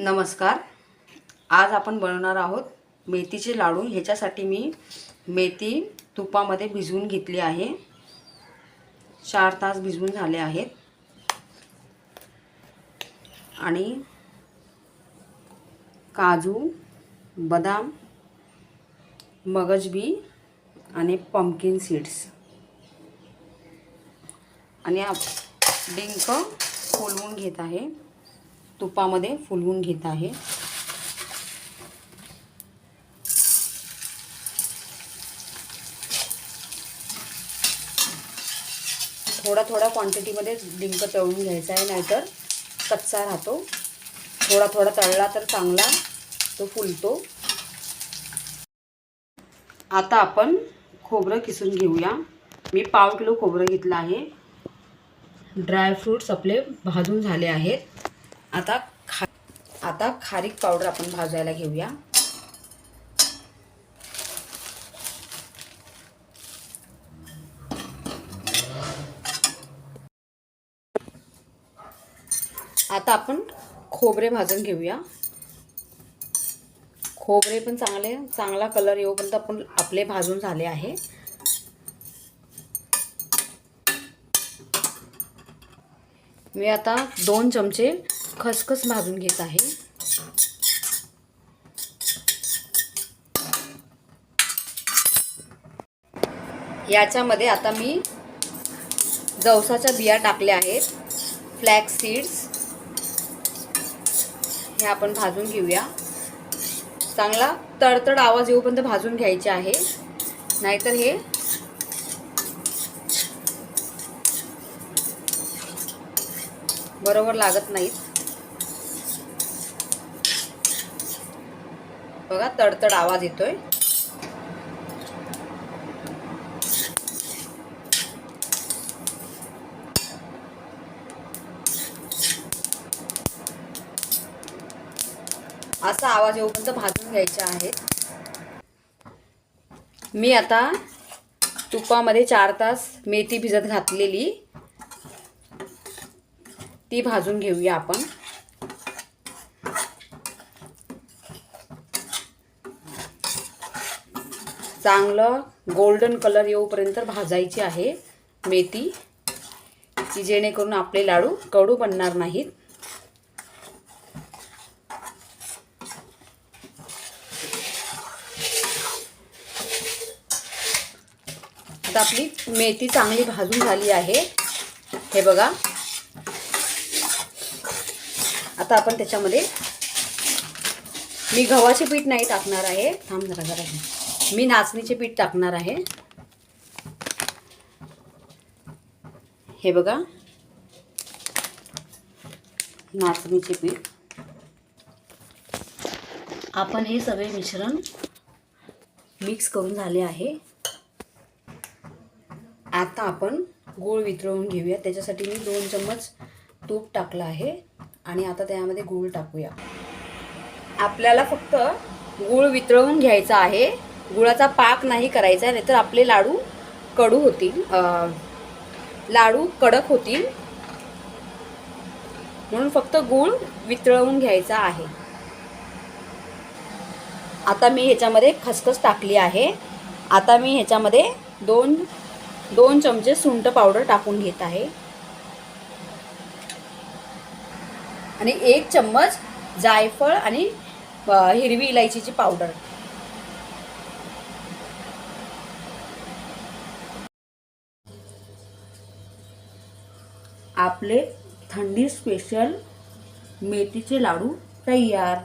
नमस्कार. आज आपण बनवणार आहोत मेथीचे लाडू. ह्याच्यासाठी मी मेथी तुपामध्ये भिजवून घेतली आहे. चार तास भिजवून झाले आहेत. आणि काजू बदाम मगजबी आणि पंपकिन सीड्स आणि आप- डिंक फुलवून घेत आहे. तुपामध्ये फुलवून घेत आहे. थोडा थोडा क्वांटिटीमध्ये डिंक तळून घ्यायचा आहे नाहीतर कच्चा राहतो. थोडा थोडा तळला तर चांगला तो फुलतो. आता आपण खोबरं किसून घेऊया. मी पाव किलो खोबरं घेतलं आहे. ड्रायफ्रूट्स आपले भाजून झाले आहेत. आता खा आता खारीक पावडर आपण भाजायला घेऊया. आता आपण खोबरे भाजून घेऊया. खोबरे पण चांगले चांगला कलर येऊपर्यंत आपण आपले भाजून झाले आहे. मी आता दोन चमचे खसखस भाजून घेत आहे. याच्यामध्ये आता मी जवसाच्या बिया टाकल्या आहेत. फ्लॅक्स सीड्स हे आपण भाजून घेऊया. चांगला तडतड आवाज येऊपर्यंत भाजून घ्यायचे आहे. नाहीतर हे बरोबर लागत नाहीत. बघा तडतड आवाज येतोय. असा आवाज येऊपर्यंत भाजून घ्यायचे आहेत. मी आता तुपामध्ये चार तास मेथी भिजत घातलेली. ती भाजून घेऊया आपण. चांगलं गोल्डन कलर येऊपर्यंत भाजायची आहे मेथी की जेणेकरून आपले लाडू कडू बनणार नाहीत. आता आपली मेथी चांगली भाजून झाली आहे. हे बघा. आता आपण त्याच्यामध्ये मी गव्हाचे पीठ नाही टाकणार आहे. थांब जरा जरा. मी नाचणीचे पीठ टाकणार आहे. हे बघा. नाचणीचे पीठ. आपण हे सगळे मिश्रण मिक्स करून झाले आहे. आता आपण गूळ वितळवून घेऊया. त्याच्यासाठी मी दोन चम्मच तूप टाकलं आहे आणि आता त्यामध्ये गूळ टाकूया. आपल्याला फक्त गूळ वितळवून घ्यायचा आहे. गुळाचा पाक नाही करायचा नाहीतर आपले लाडू कडू होतील. लाडू कडक होतील. म्हणून फक्त गूळ वितळवून घ्यायचा आहे. आता मी ह्याच्यामध्ये खसखस टाकली आहे. आता मी ह्याच्यामध्ये दोन दोन चमचे सुंठ पावडर टाकून घेत आहे. आणि एक चम्मच जायफळ आणि हिरवी इलायचीची पावडर. आपले थंडी स्पेशल मेथीचे लाडू तयार.